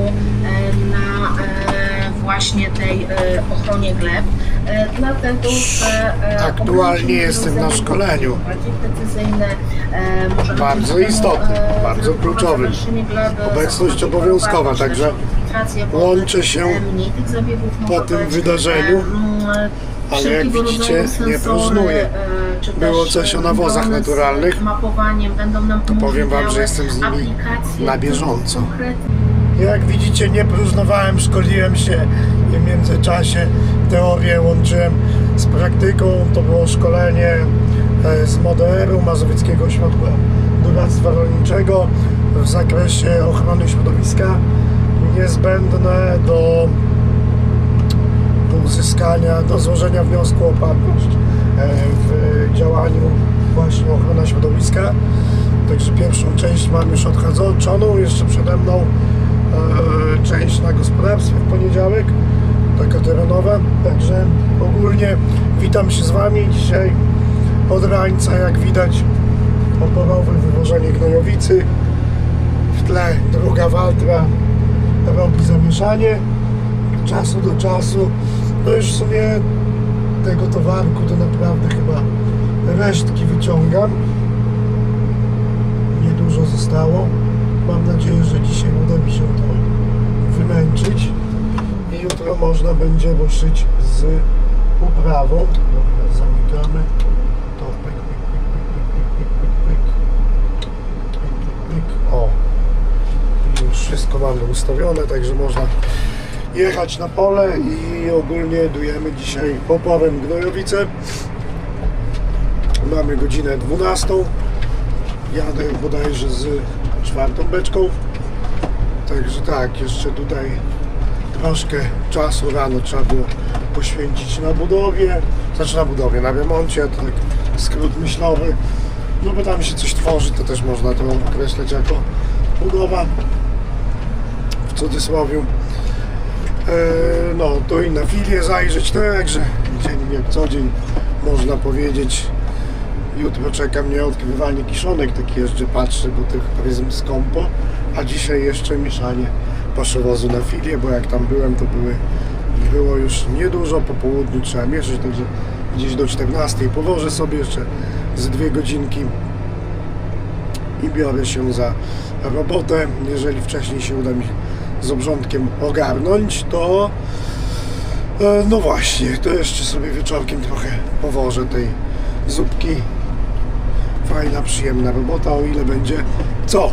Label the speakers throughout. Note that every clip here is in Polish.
Speaker 1: e, na e, właśnie tej e, ochronie gleb. Dlatego, że e,
Speaker 2: Aktualnie jestem na szkoleniu. Bardzo istotnym, bardzo kluczowym. Obecność obowiązkowa, także łączę się po tym wydarzeniu, ale jak widzicie, nie próżnuję. Było coś o nawozach naturalnych. To powiem wam, że jestem z nimi na bieżąco. Jak widzicie, nie próżnowałem, szkoliłem się w międzyczasie teorię łączyłem z praktyką. To było szkolenie e, z MODR-u Mazowieckiego Ośrodka Doradztwa Rolniczego w zakresie ochrony środowiska niezbędne do uzyskania, do złożenia wniosku o płatność e, w działaniu właśnie ochrona środowiska. Także pierwszą część mam już odhadzoną, jeszcze przede mną część na gospodarstwie w poniedziałek, taka terenowa. Także ogólnie witam się z Wami dzisiaj od rańca, jak widać oporowe wywożenie gnojowicy. W tle druga waltra robi zamieszanie od czasu do czasu. No już w sumie tego towarku to naprawdę chyba resztki wyciągam. Niedużo zostało. Mam nadzieję, że dzisiaj uda mi się to wymęczyć i jutro można będzie ruszyć z uprawą. Dobra, zamykamy. To pyk, pyk, pyk, pyk, pyk, pyk, pyk, pyk. Pyk, pyk. O, już wszystko mamy ustawione, także można jechać na pole i ogólnie dujemy dzisiaj popowem gnojowice. Mamy godzinę 12. Jadę bodajże z czwartą beczką. Także tak, jeszcze tutaj troszkę czasu rano trzeba było poświęcić na budowie, znaczy na budowie, na remoncie, to tak skrót myślowy. No bo tam się coś tworzy, to też można to określać jako budowa w cudzysłowie. E, no to i na filię zajrzeć, także dzień jak co dzień można powiedzieć. Jutro czeka mnie odkrywanie kiszonek, tak jeżdżę, patrzę, bo tych pryzm skąpo, a dzisiaj jeszcze mieszanie paszowozu na filię, bo jak tam byłem, to były, było już niedużo, po południu trzeba mieszać, także gdzieś do 14 powożę sobie jeszcze z dwie godzinki i biorę się za robotę. Jeżeli wcześniej się uda mi z obrządkiem ogarnąć, to e, no właśnie, to jeszcze sobie wieczorkiem trochę powożę tej zupki. Fajna, przyjemna robota, o ile będzie co.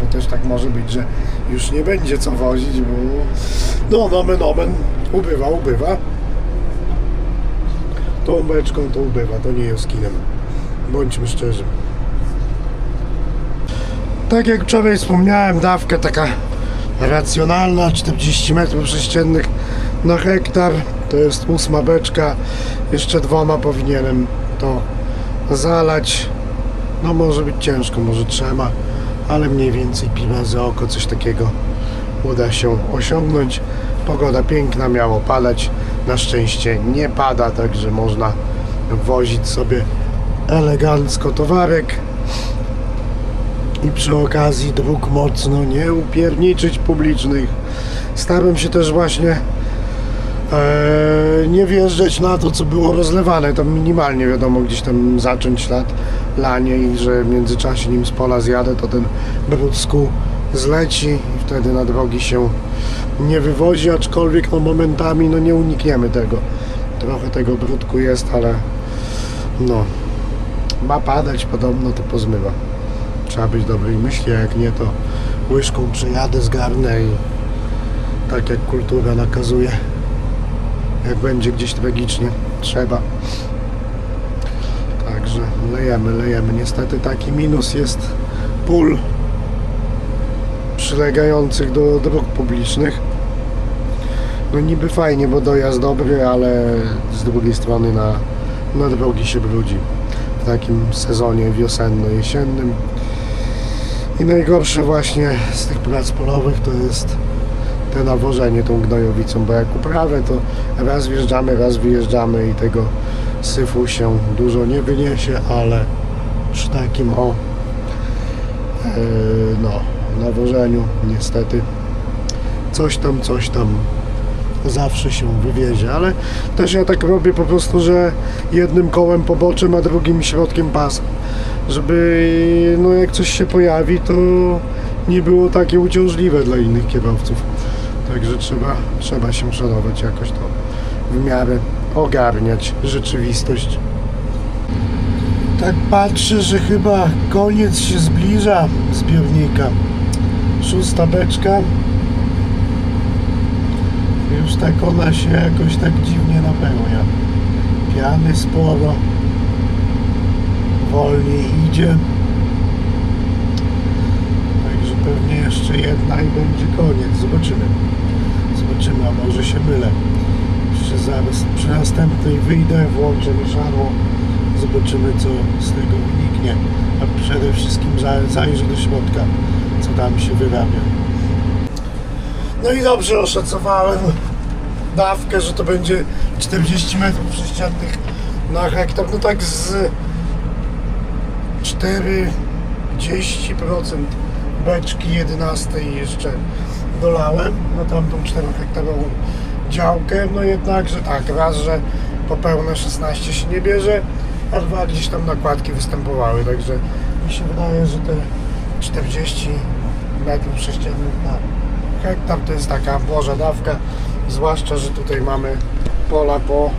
Speaker 2: Bo też tak może być, że już nie będzie co wozić, bo no nomen omen ubywa, ubywa. Tą beczką to ubywa, to nie jest kinem. Bądźmy szczerzy. Tak jak wczoraj wspomniałem, dawka taka racjonalna, 40 metrów sześciennych na hektar. To jest ósma beczka. Jeszcze dwoma powinienem to zalać. No może być ciężko, może trzema, ale mniej więcej pi razy oko, coś takiego uda się osiągnąć. Pogoda piękna, miało padać. Na szczęście nie pada, także można wozić sobie elegancko towarek i przy okazji dróg mocno nie upierniczyć publicznych. Staram się też właśnie nie wjeżdżać na to, co było rozlewane. Tam minimalnie wiadomo, gdzieś tam zacząć ślad lanie i że w międzyczasie nim z pola zjadę, to ten brud z kół zleci i wtedy na drogi się nie wywozi, aczkolwiek no momentami no nie unikniemy tego. Trochę tego brudku jest, ale no ma padać podobno to pozmywa. Trzeba być dobrej myśli, a jak nie to łyżką przejadę, zgarnę i tak jak kultura nakazuje, jak będzie gdzieś tragicznie, trzeba. Także lejemy, lejemy. Niestety taki minus jest pól przylegających do dróg publicznych. No niby fajnie, bo dojazd dobry, ale z drugiej strony na, na drogi się brudzi w takim sezonie wiosenno-jesiennym. I najgorsze właśnie z tych prac polowych to jest te nawożenie tą gnojowicą, bo jak uprawę to raz wjeżdżamy, raz wyjeżdżamy i tego syfu się dużo nie wyniesie, ale przy takim o yy, no, nawożeniu niestety coś tam, coś tam zawsze się wywiezie, ale też ja tak robię po prostu, że jednym kołem poboczem, a drugim środkiem pasa, żeby no jak coś się pojawi, to nie było takie uciążliwe dla innych kierowców. Także trzeba, trzeba się szanować jakoś to w miarę ogarniać rzeczywistość. Tak patrzę, że chyba koniec się zbliża zbiornika. Szósta beczka. Już tak ona się jakoś tak dziwnie napełnia. Piany sporo. Wolniej idzie. Pewnie jeszcze jedna i będzie koniec. Zobaczymy. Zobaczymy, a może się mylę. Jeszcze zaraz przy następnej wyjdę, włączę mieszadło. Zobaczymy co z tego wyniknie. A przede wszystkim za- zajrzę do środka, co tam się wyrabia. No i dobrze oszacowałem dawkę, że to będzie 40 metrów sześciennych na hektar. No tak z 40% beczki 11 jeszcze dolałem na tamtą 4 hektarową działkę. No jednakże tak, raz, że po pełne 16 się nie bierze, a dwa gdzieś tam nakładki występowały, także mi się wydaje, że te 40 metrów sześciennych na hektar to jest taka boża dawka, zwłaszcza, że tutaj mamy pola po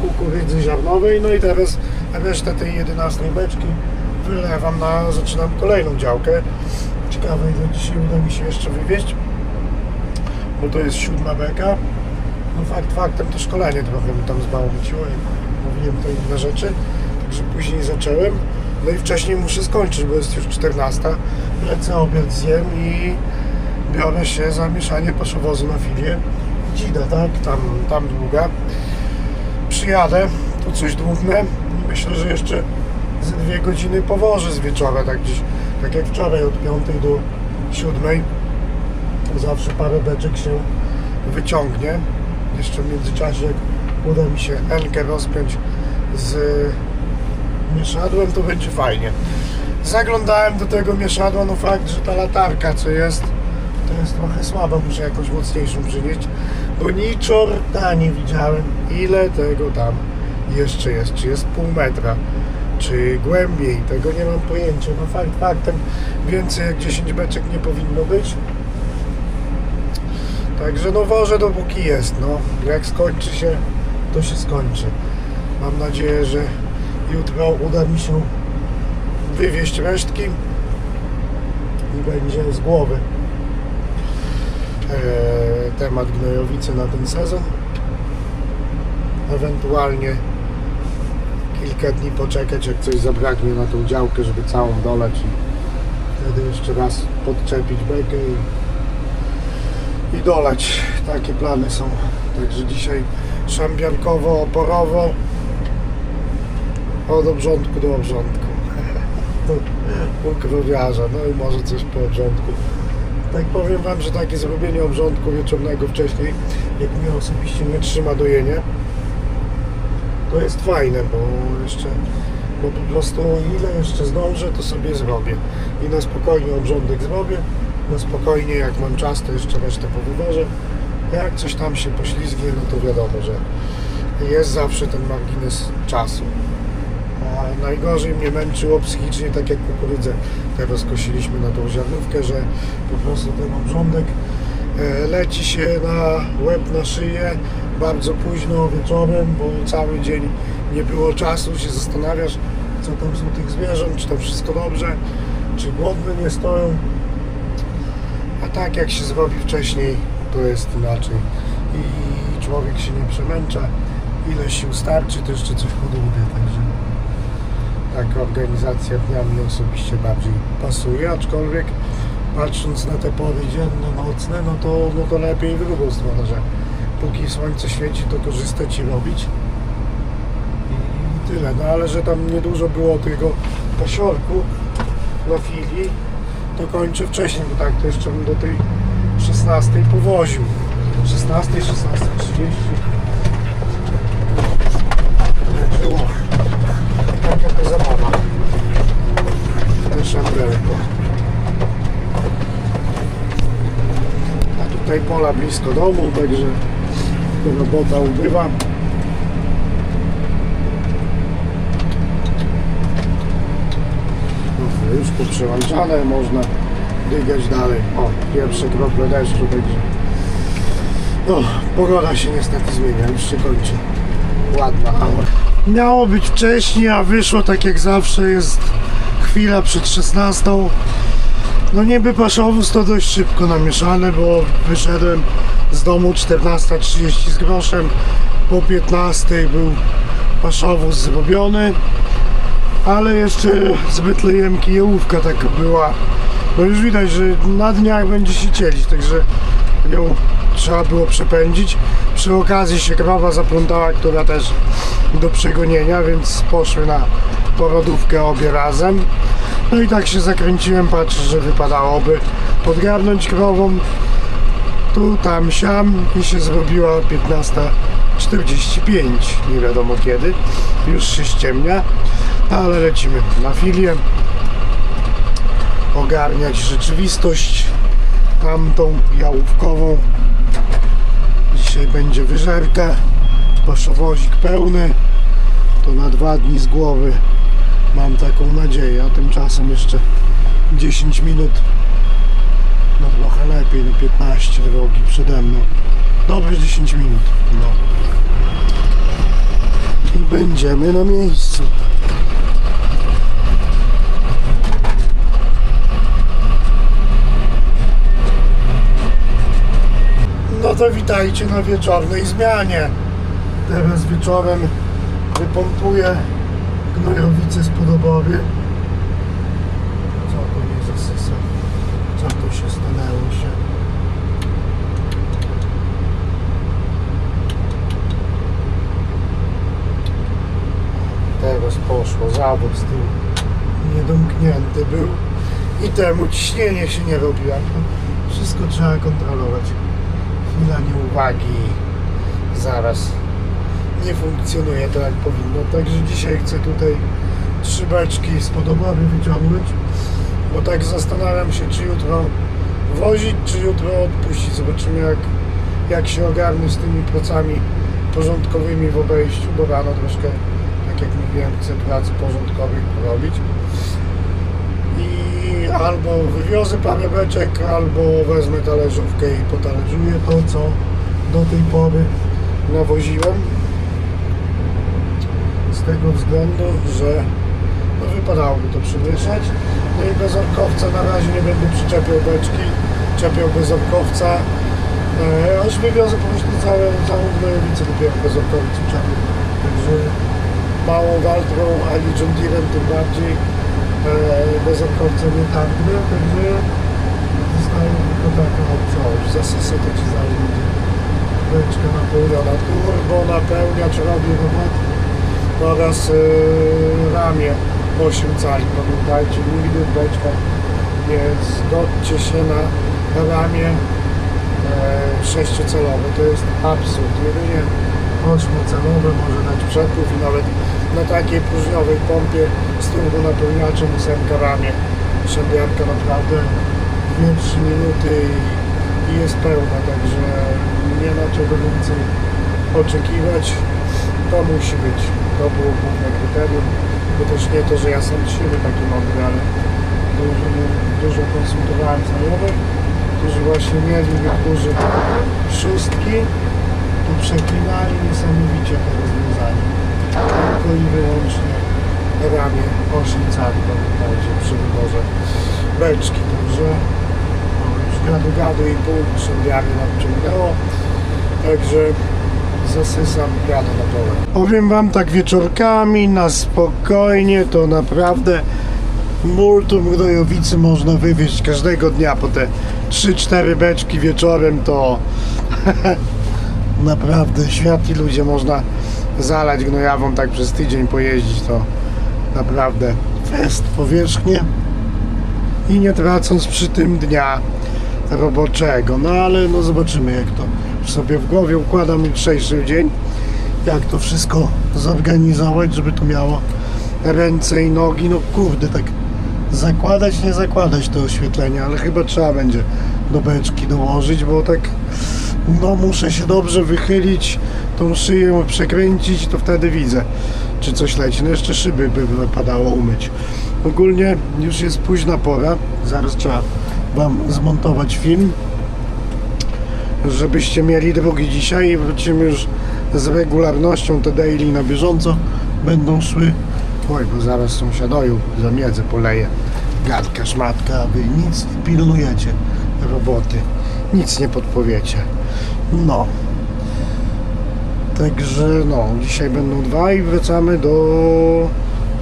Speaker 2: kukurydzy ziarnowej, no i teraz resztę tej 11 beczki wylewam na, zaczynam kolejną działkę. Ciekawe ile dzisiaj uda mi się jeszcze wywieźć, bo to jest siódma beka. No fakt faktem to szkolenie trochę mi tam zbałamuciło, jak mówiłem to inne rzeczy, także później zacząłem. No i wcześniej muszę skończyć, bo jest już 14. Lecę obiad zjem i biorę się za mieszanie paszowozu na filię. Dzida, tak? Tam, tam długa. Przyjadę, tu coś dmuchnę i myślę, że jeszcze ze dwie godziny powożę z wieczora, tak gdzieś, tak jak wczoraj od 5 do 7. Zawsze parę beczek się wyciągnie. Jeszcze w międzyczasie, jak uda mi się Elkę rozpiąć z mieszadłem, to będzie fajnie. Zaglądałem do tego mieszadła, no fakt, że ta latarka, co jest, to jest trochę słaba, muszę jakąś mocniejszą przynieść, bo ni czorta nie widziałem, ile tego tam jeszcze jest, czy jest pół metra, czy głębiej, tego nie mam pojęcia, no fakt faktem, więcej jak 10 beczek nie powinno być, Także no wożę dopóki jest, no. Jak skończy się, to się skończy. Mam nadzieję, że jutro uda mi się wywieźć resztki i będzie z głowy e, temat gnojowicy na ten sezon. Ewentualnie kilka dni poczekać, jak coś zabraknie na tą działkę, żeby całą doleć i wtedy jeszcze raz podczepić bekę i i dolać. Takie plany są. Także dzisiaj szambiankowo, oporowo od obrządku do obrządku. U krowiarza, no i może coś po obrządku. Tak powiem Wam, że takie zrobienie obrządku wieczornego wcześniej, jak mnie osobiście nie trzyma dojenie, to jest fajne, bo jeszcze, bo po prostu ile jeszcze zdążę, to sobie zrobię. I na spokojnie obrządek zrobię, na spokojnie, jak mam czas, to jeszcze resztę powyważę. Jak coś tam się poślizgnie, no to wiadomo, że jest zawsze ten margines czasu. A najgorzej mnie męczyło psychicznie, tak jak kukurydzę teraz kosiliśmy na tą ziarnówkę, że po prostu ten obrządek leci się na łeb, na szyję bardzo późno wieczorem, bo cały dzień nie było czasu, się zastanawiasz, co tam są tych zwierząt, czy tam wszystko dobrze, czy głodne nie stoją. A tak jak się zrobi wcześniej, to jest inaczej. I człowiek się nie przemęcza. Ile sił starczy, to jeszcze coś podłubię. Także taka organizacja dnia mi osobiście bardziej pasuje, aczkolwiek patrząc na te pory dzienne, nocne, no to, no to lepiej w drugą stronę, że póki słońce świeci, to korzystać i robić. I tyle. No ale że tam niedużo było tego pasiorku na filii, to kończę wcześniej, bo tak to jeszcze bym do tej 16 powoził. 16, 16.30. Także, o, Taka to zabawa. Też szambrelko. Tutaj pola blisko domu, także robota ubywa. Dobra, Już poprzełączane, można dygać dalej. O, pierwsze krople deszczu, także no, pogoda się niestety zmienia, już się kończy. Ładna, ale... Miało być wcześniej, a wyszło tak jak zawsze, jest chwila przed 16. No niby paszowóz to dość szybko namieszane, bo wyszedłem z domu 14.30 z groszem, po 15 był paszowóz zrobiony, ale jeszcze zbyt lejemki jałówka taka była. No już widać, że na dniach będzie się cielić, także ją trzeba było przepędzić. Przy okazji się krowa zaplątała, która też do przegonienia, więc poszły na porodówkę obie razem. No i tak się zakręciłem, patrzę, że wypadałoby podgarnąć krową. Tu, tam, siam i się zrobiła 15.45, nie wiadomo kiedy. Już się ściemnia, ale lecimy na filię. Ogarniać rzeczywistość tamtą jałówkową. Dzisiaj będzie wyżerka, paszowozik pełny. To na dwa dni z głowy mam taką nadzieję, a tymczasem jeszcze 10 minut no trochę lepiej, no 15 drogi przede mną. Dobre 10 minut. No. I będziemy na miejscu. No to witajcie na wieczornej zmianie. Teraz wieczorem wypompuję gnojowice z podobowie. Co to nie zasysa? Co tu się stanęło się? Teraz poszło, zawód z tyłu niedomknięty był i temu ciśnienie się nie robiło. Wszystko trzeba kontrolować. Chwila nieuwagi. Zaraz nie funkcjonuje tak jak powinno. Także dzisiaj chcę tutaj trzy beczki z podobowy wyciągnąć, bo tak zastanawiam się, czy jutro wozić, czy jutro odpuścić. Zobaczymy jak, jak się ogarnę z tymi pracami porządkowymi w obejściu, bo rano troszkę, tak jak mówiłem, chcę prac porządkowych porobić. I albo wywiozę parę beczek, albo wezmę talerzówkę i potalerzuję to, co do tej pory nawoziłem z tego względu, że no, wypadałoby to przymieszać. No i bez orkowca na razie nie będę przyczepiał beczki, czepiał bez orkowca. E, wywiozę po prostu całe, całą gnojowicę dopiero bez czepił. Także małą Waltrą, ani John Deerem tym bardziej e, bez nie targnę, także zostaje tylko taka już zasysę to ci zajdzie. Beczka napełniona, turbo napełniacz robi robotę oraz yy, ramię 8 cali. Pamiętajcie, nigdy w beczkach nie się na ramię e, sześciocelowe. To jest absurd. Jedynie ośmiocelowe może dać przepływ i nawet na takiej próżniowej pompie z turbo napełniaczem ósemka ramię. Szembiarka naprawdę 2-3 minuty i, i jest pełna, także nie ma czego więcej oczekiwać. To musi być. To było główne kryterium. Bo też nie to, że ja sam z siebie taki mądry, ale dużo, dużo konsultowałem znajomych, którzy właśnie mieli niektórzy szóstki i przeklinali niesamowicie to rozwiązanie. Tylko i wyłącznie ramię 8 cali, pamiętajcie, przy wyborze beczki. Także no, już gadu gadu i pół szębiany nadciągnęło. Także zasysam, jadę na pole. Powiem wam tak wieczorkami, na spokojnie, to naprawdę multum gnojowicy można wywieźć każdego dnia po te 3-4 beczki wieczorem, to naprawdę światli ludzie można zalać gnojawą tak przez tydzień pojeździć, to naprawdę fest powierzchnie i nie tracąc przy tym dnia roboczego. No ale no zobaczymy jak to sobie w głowie układam jutrzejszy dzień, jak to wszystko zorganizować, żeby to miało ręce i nogi. No kurde, tak zakładać, nie zakładać to oświetlenie, ale chyba trzeba będzie do beczki dołożyć, bo tak no muszę się dobrze wychylić, tą szyję przekręcić, to wtedy widzę, czy coś leci. No jeszcze szyby by wypadało umyć. Ogólnie już jest późna pora, zaraz trzeba Wam zmontować film, żebyście mieli drugi dzisiaj i wrócimy już z regularnością, te daily na bieżąco będą szły. Oj, bo zaraz sąsiadoju za miedzę poleje. Gadka, szmatka, a wy nic nie pilnujecie roboty, nic nie podpowiecie. No. Także no, dzisiaj będą dwa i wracamy do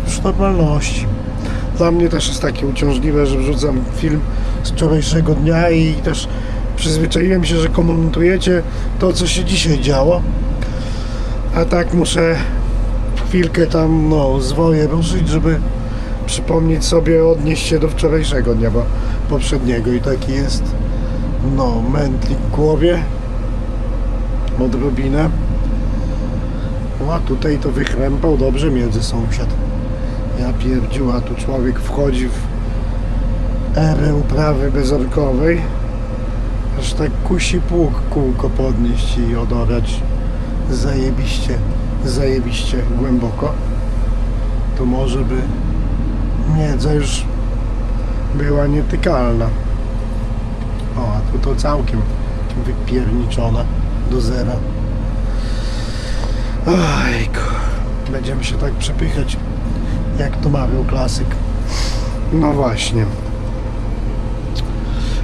Speaker 2: już normalności. Dla mnie też jest takie uciążliwe, że wrzucam film z wczorajszego dnia i też przyzwyczaiłem się, że komentujecie to, co się dzisiaj działo. A tak muszę chwilkę tam, no, zwoje ruszyć, żeby przypomnieć sobie, odnieść się do wczorajszego dnia, bo poprzedniego i taki jest, no, mętlik w głowie, odrobinę. O, a tutaj to wychrępał dobrze między sąsiad. Ja pierdziu, a tu człowiek wchodzi w erę uprawy bezorkowej, aż tak kusi pług kółko podnieść i odorać zajebiście, zajebiście głęboko. To może by miedza już była nietykalna. O, a tu to całkiem wypierniczone do zera. Ojku, będziemy się tak przepychać, jak to mawiał klasyk. No właśnie.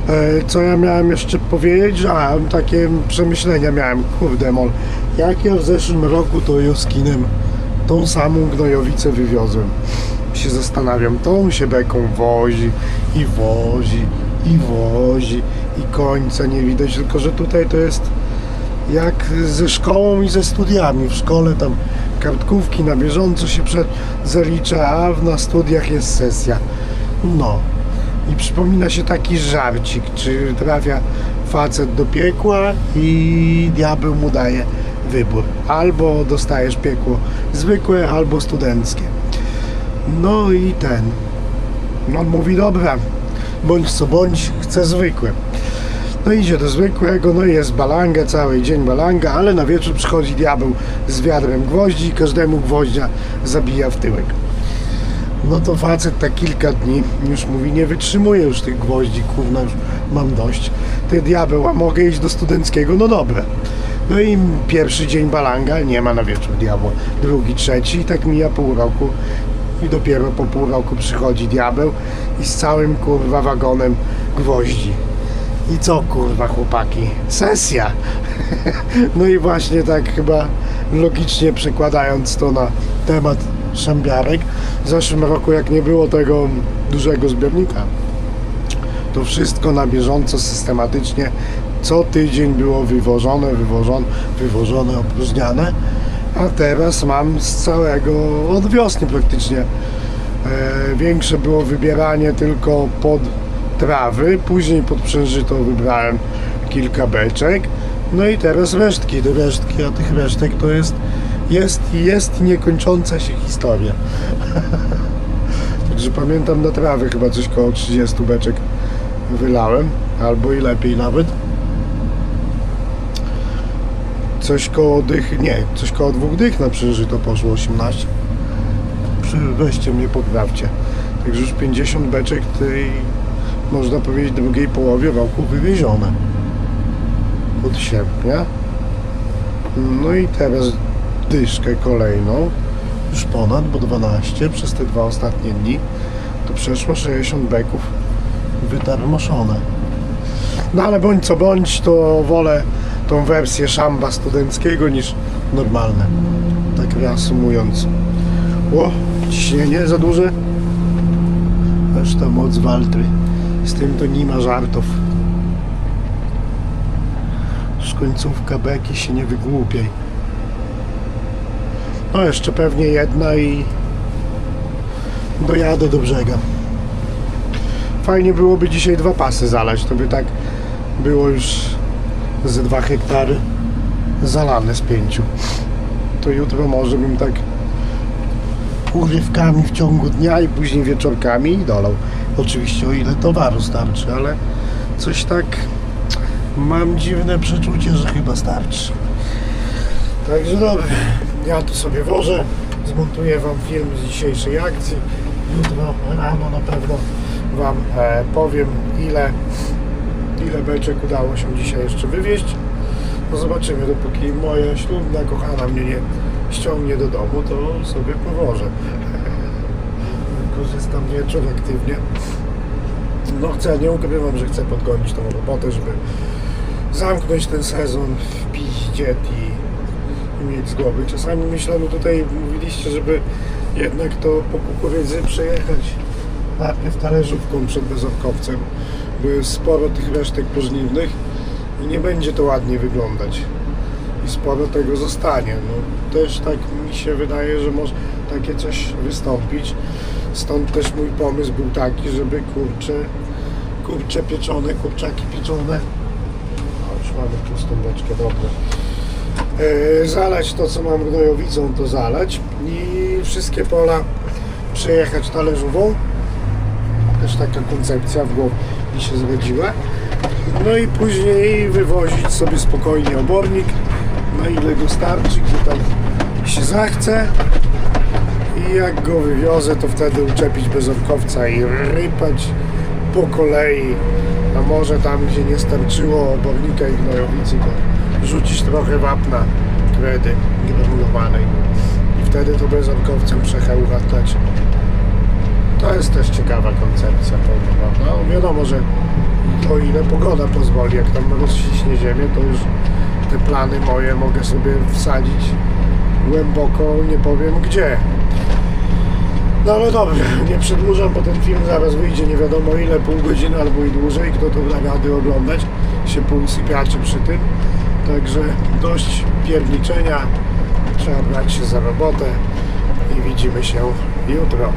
Speaker 2: E, Co ja miałem jeszcze powiedzieć? A, takie przemyślenia miałem, kurde mol. Jak ja w zeszłym roku to Joskinem tą samą gnojowicę wywiozłem. Się zastanawiam, tą się beką wozi i wozi i wozi i końca nie widać, tylko że tutaj to jest jak ze szkołą i ze studiami. W szkole tam kartkówki na bieżąco się przed zalicza, a na studiach jest sesja. No. I przypomina się taki żarcik, czy trafia facet do piekła i diabeł mu daje wybór. Albo dostajesz piekło zwykłe, albo studenckie. No i ten. On mówi, dobra, bądź co bądź, chcę zwykłe. No idzie do zwykłego, no jest balanga, cały dzień balanga, ale na wieczór przychodzi diabeł z wiadrem gwoździ i każdemu gwoździa zabija w tyłek. No to facet tak kilka dni już mówi, nie wytrzymuje już tych gwoździ, kurna, już mam dość. Ty diabeł, a mogę iść do studenckiego? No dobra. No i pierwszy dzień balanga, nie ma na wieczór diabła. Drugi, trzeci i tak mija pół roku. I dopiero po pół roku przychodzi diabeł i z całym kurwa wagonem gwoździ. I co kurwa chłopaki? Sesja! No i właśnie tak chyba logicznie przekładając to na temat szambiarek. W zeszłym roku jak nie było tego dużego zbiornika, to wszystko na bieżąco, systematycznie co tydzień było wywożone, wywożone, wywożone, opróżniane. A teraz mam z całego, od wiosny praktycznie. E, większe było wybieranie tylko pod trawy, później pod przężyto wybrałem kilka beczek. No i teraz resztki, te resztki, a tych resztek to jest, jest jest niekończąca się historia. Także pamiętam na trawy chyba coś koło 30 beczek wylałem, albo i lepiej nawet. Coś koło dych, nie, coś koło dwóch dych na przeżyto poszło 18. Przy- Weźcie mnie poprawcie. Także już 50 beczek tej, można powiedzieć, drugiej połowie roku wywiezione. Od sierpnia. No i teraz dyszkę kolejną. Już ponad, bo 12 przez te dwa ostatnie dni. To przeszło 60 beków wytarmoszone. No ale bądź co bądź, to wolę tą wersję szamba studenckiego niż normalne. Tak reasumując. O, ciśnienie za duże. Aż ta moc waltry. Z tym to nie ma żartów. Już końcówka beki się nie wygłupiej. No jeszcze pewnie jedna i dojadę do brzega. Fajnie byłoby dzisiaj dwa pasy zalać, to by tak było już ze dwa hektary zalane z pięciu. To jutro może bym tak urywkami w ciągu dnia i później wieczorkami i dolał. Oczywiście o ile towaru starczy, ale coś tak mam dziwne przeczucie, że chyba starczy. Także dobra, ja tu sobie wożę, zmontuję Wam film z dzisiejszej akcji. Jutro rano na pewno Wam e, powiem, ile, ile beczek udało się dzisiaj jeszcze wywieźć. No zobaczymy, dopóki moja ślubna kochana mnie nie ściągnie do domu, to sobie powożę. Korzystam wieczór aktywnie. No chcę, nie ukrywam, że chcę podgonić tą robotę, żeby zamknąć ten sezon w piździet i, mieć z głowy. Czasami myślę, no tutaj mówiliście, żeby jednak to po kukurydzy przejechać najpierw talerzówką przed bezorkowcem, bo jest sporo tych resztek pożniwnych i nie będzie to ładnie wyglądać. I sporo tego zostanie. No, też tak mi się wydaje, że może takie coś wystąpić. Stąd też mój pomysł był taki, żeby kurcze, kurcze pieczone, kurczaki pieczone. O, już mamy pustą beczkę, dobrze. E, zalać to, co mam gnojowicą, to zalać i wszystkie pola przejechać talerzową. Też taka koncepcja w głowie mi się zrodziła. No i później wywozić sobie spokojnie obornik, na ile go starczy, gdzie tam się zachce. I jak go wywiozę, to wtedy uczepić bezorkowca i rypać po kolei. A może tam, gdzie nie starczyło obornika i gnojowicy, to rzucić trochę wapna kredy granulowanej. I wtedy to bezorkowcem przechełatać. To jest też ciekawa koncepcja, powiem. No wiadomo, że o ile pogoda pozwoli, jak tam rozciśnie ziemię, to już te plany moje mogę sobie wsadzić głęboko, nie powiem gdzie. No ale dobrze, nie przedłużam, bo ten film zaraz wyjdzie nie wiadomo ile, pół godziny albo i dłużej. Kto to da rady oglądać, się pousypiacie przy tym. Także dość pierniczenia, trzeba brać się za robotę i widzimy się jutro.